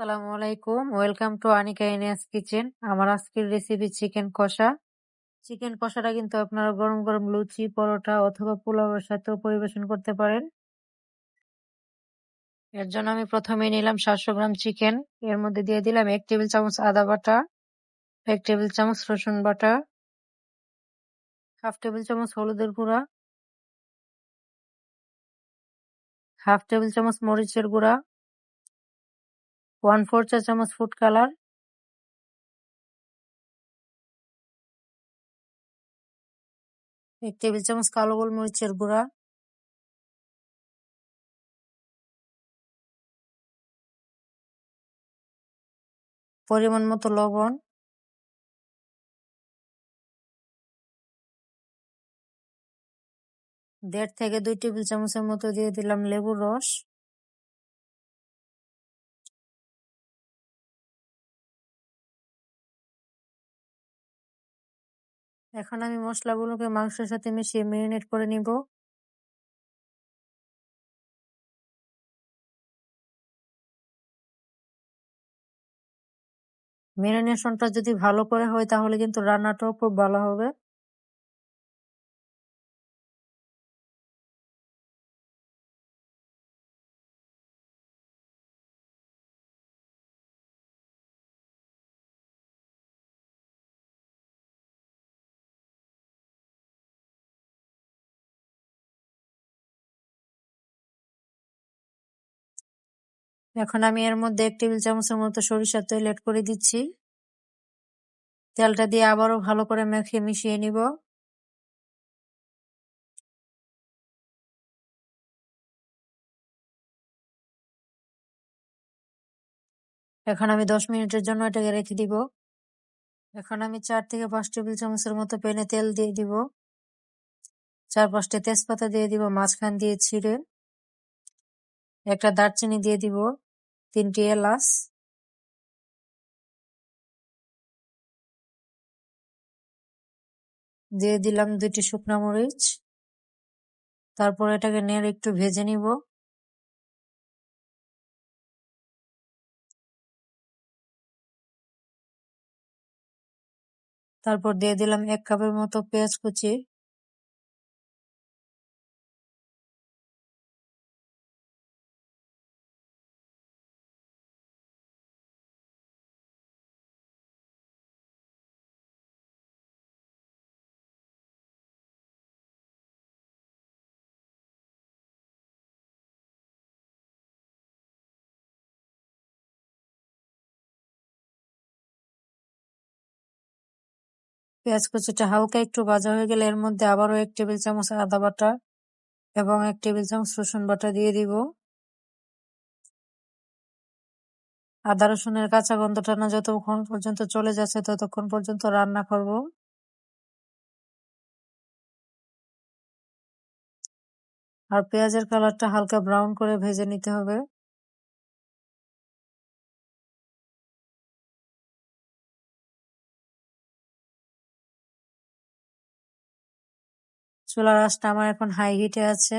আসসালামু আলাইকুম। Welcome to Anika ইনিয়াস কিচেন আমার আজকের রেসিপি চিকেন কষা। চিকেন কষাটা কিন্তু আপনারা গরম গরম লুচি, পরোটা অথবা পোলাওয়ের সাথেও পরিবেশন করতে পারেন। এর জন্য আমি প্রথমে নিলাম সাতশো গ্রাম চিকেন এর মধ্যে দিয়ে দিলাম এক টেবিল চামচ আদা বাটা, এক টেবিল চামচ রসুন বাটা, হাফ টেবিল চামচ হলুদের গুঁড়া, হাফ টেবিল চামচ মরিচের গুঁড়া ওয়ান ফোর চা চামচ ফুড কালার। এক টেবিল চামচ কালো গোলমরিচের গুঁড়া। পরিমাণ মতো লবণ। দেড় থেকে দুই টেবিল চামচের মতো দিয়ে দিলাম লেবুর রস। এখন আমি মশলাগুলোকে মাংসের সাথে মিশিয়ে মেরিনেট করে নিব। মেরিনেশনটা যদি ভালো করে হয় তাহলে কিন্তু রান্নাটাও খুব ভালো হবে। এখন আমি এর মধ্যে এক টেবিল চামচের মতো সরিষার তেল এড করে দিচ্ছি। তেলটা দিয়ে আবারও ভালো করে মেখে মিশিয়ে নিব। এখন আমি দশ মিনিটের জন্য এটাকে রেখে দিব। এখন আমি চার থেকে পাঁচ টেবিল চামচের মতো প্যানে তেল দিয়ে দিব। চার পাঁচটা তেজপাতা দিয়ে দিব, মাঝখান দিয়ে ছিঁড়ে। একটা দারচিনি দিয়ে দিব। তিনটি এলাচ দিয়ে দিলাম দুইটি শুকনো মরিচ। তারপর এটাকে নেড়ে একটু ভেজে নিব। তারপর দিয়ে দিলাম এক কাপের মতো পেঁয়াজ কুচি। পেঁয়াজ কুচিটা হালকা একটু ভাজা হয়ে গেলে এর মধ্যে আবারও এক টেবিল চামচ আদা বাটা এবং এক টেবিল চামচ রসুন বাটা দিয়ে দিব। আদা রসুনের কাঁচা গন্ধটা না যতক্ষণ পর্যন্ত চলে যাচ্ছে ততক্ষণ পর্যন্ত রান্না করব। আর পেঁয়াজের কালারটা হালকা ব্রাউন করে ভেজে নিতে হবে। চুলার আঁচটা আমার এখন হাই হিটে আছে।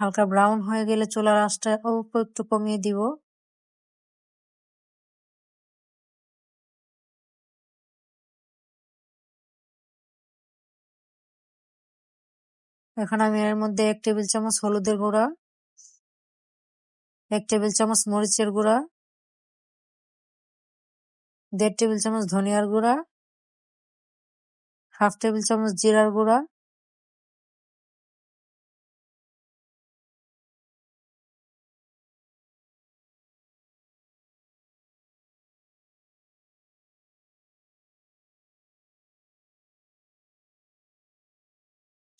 হালকা ব্রাউন হয়ে গেলে চুলার আঁচটা অল্প একটু কমিয়ে দিব। এখন আমি এর মধ্যে এক টেবিল চামচ হলুদের গুঁড়া, এক টেবিল চামচ মরিচের গুঁড়া, দেড় টেবিল চামচ ধনিয়ার গুঁড়া হাফ টেবিল চামচ জিরার গুঁড়া,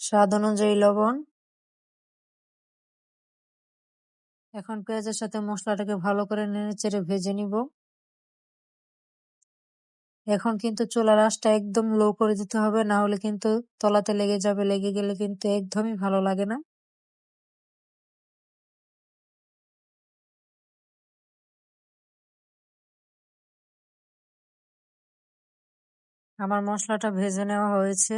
স্বাদ অনুযায়ী লবণ। এখন পেঁয়াজের সাথে মশলাটাকে ভালো করে নেড়ে চেড়ে ভেজে নিব। এখন কিন্তু চুলার আঁচটা একদম লো করে দিতে হবে, না হলে কিন্তু তলাতে লেগে যাবে। লেগে গেলে কিন্তু একদমই ভালো লাগে না। আমার মশলাটা ভেজে নেওয়া হয়েছে।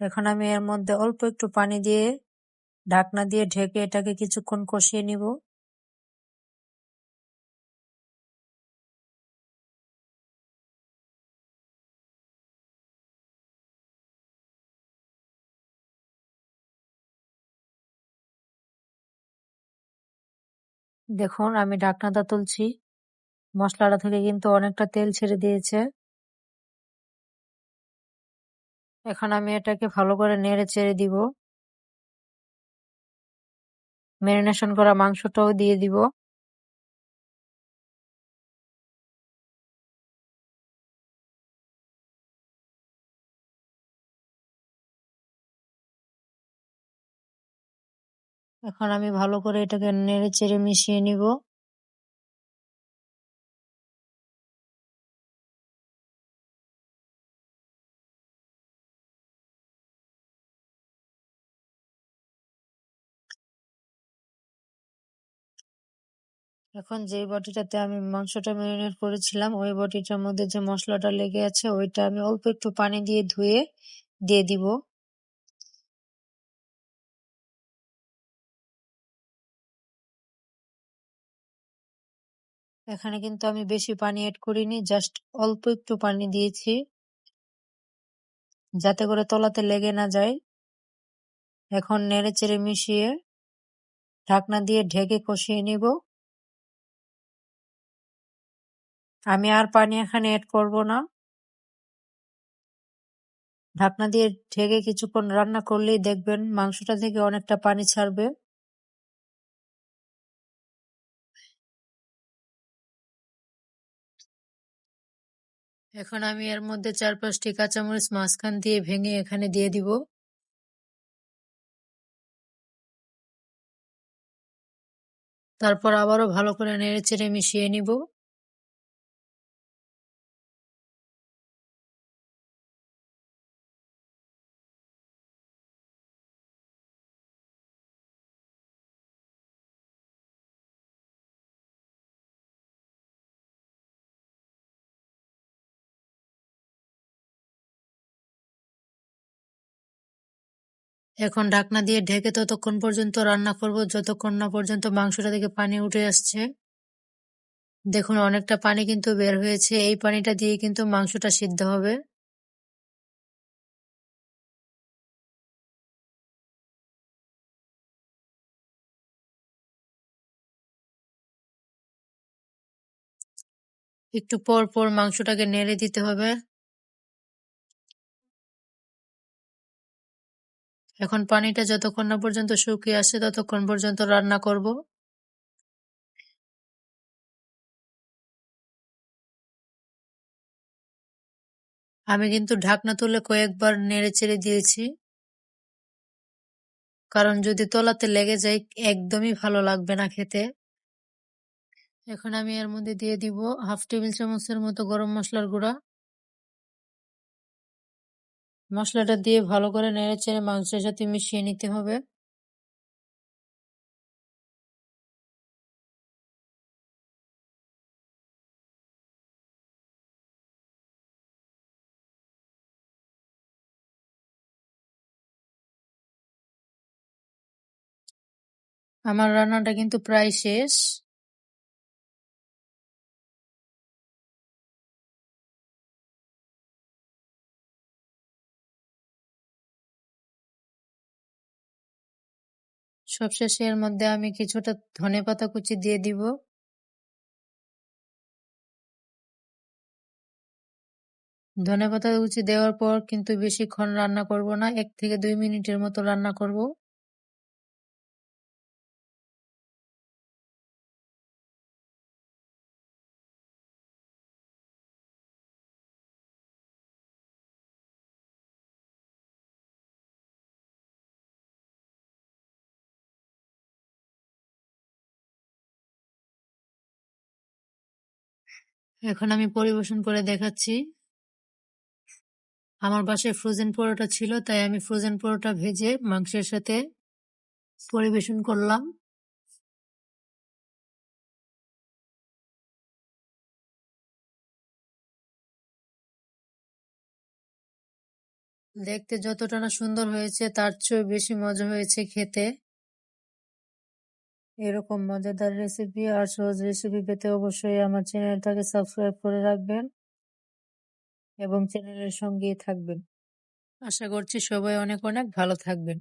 এখন আমি এর মধ্যে অল্প একটু পানি দিয়ে ঢাকনা দিয়ে ঢেকে এটাকে কিছুক্ষণ কষিয়ে নিব। দেখুন, আমি ঢাকনাটা তুলছি। মশলাটা থেকে কিন্তু অনেকটা তেল ছেড়ে দিয়েছে। এখন আমি এটাকে ভালো করে নেড়ে চেড়ে দিব। ম্যারিনেশন করা মাংসটাও দিয়ে দিব। এখন আমি ভালো করে এটাকে নেড়ে চেড়ে মিশিয়ে নিব। এখন যে বটিটাতে আমি মাংসটা ম্যারিনেট করেছিলাম, ওই বটিটার মধ্যে যে মশলাটা লেগে আছে, ওইটা আমি অল্প একটু পানি দিয়ে ধুয়ে দিয়ে দিব। এখানে কিন্তু আমি বেশি পানি অ্যাড করিনি জাস্ট অল্প একটু পানি দিয়েছি। যাতে করে তলাতে লেগে না যায়। এখন নেড়ে চেড়ে মিশিয়ে ঢাকনা দিয়ে ঢেকে কষিয়ে নিব। আমি আর পানি এখানে অ্যাড করব না। ঢাকনা দিয়ে ঢেকে কিছুক্ষণ রান্না করলেই দেখবেন মাংসটা থেকে অনেকটা পানি ছাড়বে। এখন আমি এর মধ্যে চার পাঁচটি কাঁচামরিচ মাঝখান দিয়ে ভেঙে এখানে দিয়ে দিব। তারপর আবারও ভালো করে নেড়ে চেড়ে মিশিয়ে নিব। এখন ঢাকনা দিয়ে ঢেকে ততক্ষণ পর্যন্ত রান্না করব, যতক্ষণ না পর্যন্ত মাংসটা থেকে পানি উঠে আসছে। দেখুন, অনেকটা পানি কিন্তু বের হয়েছে। এই পানিটা দিয়ে কিন্তু মাংসটা সিদ্ধ হবে। একটু পর পর মাংসটাকে নেড়ে দিতে হবে। এখন পানিটা যতক্ষণ না পর্যন্ত শুকিয়ে আসে, ততক্ষণ পর্যন্ত রান্না করব। আমি কিন্তু ঢাকনা তুলে কয়েকবার নেড়ে চেড়ে দিয়েছি। কারণ যদি তলাতে লেগে যায়, একদমই ভালো লাগবে না খেতে। এখন আমি এর মধ্যে দিয়ে দিব হাফ টেবিল চামচের মতো গরম মশলার গুঁড়া। মশলাটা দিয়ে ভালো করে নেড়ে চেড়ে মাংসের সাথে মিশিয়ে নিতে হবে। আমার রান্নাটা কিন্তু প্রায় শেষ। সবশেষে এর মধ্যে আমি কিছুটা ধনেপাতা কুচি দিয়ে দিব। ধনেপাতা কুচি দেওয়ার পর কিন্তু বেশিক্ষণ রান্না করব না, এক থেকে দুই মিনিটের মতো রান্না করব। এখন আমি পরিবেশন করে দেখাচ্ছি। আমার বাসায় ফ্রোজেন পরোটা ছিল, তাই আমি ফ্রোজেন পরোটা ভেজে মাংসের সাথে পরিবেশন করলাম। দেখতে যতটা না সুন্দর হয়েছে, তার চেয়েও বেশি মজা হয়েছে খেতে। এরকম মজাদার রেসিপি আর সহজ রেসিপি পেতে অবশ্যই আমার চ্যানেলটাকে সাবস্ক্রাইব করে রাখবেন এবং চ্যানেলের সঙ্গেই থাকবেন। আশা করছি সবাই অনেক অনেক ভালো থাকবেন।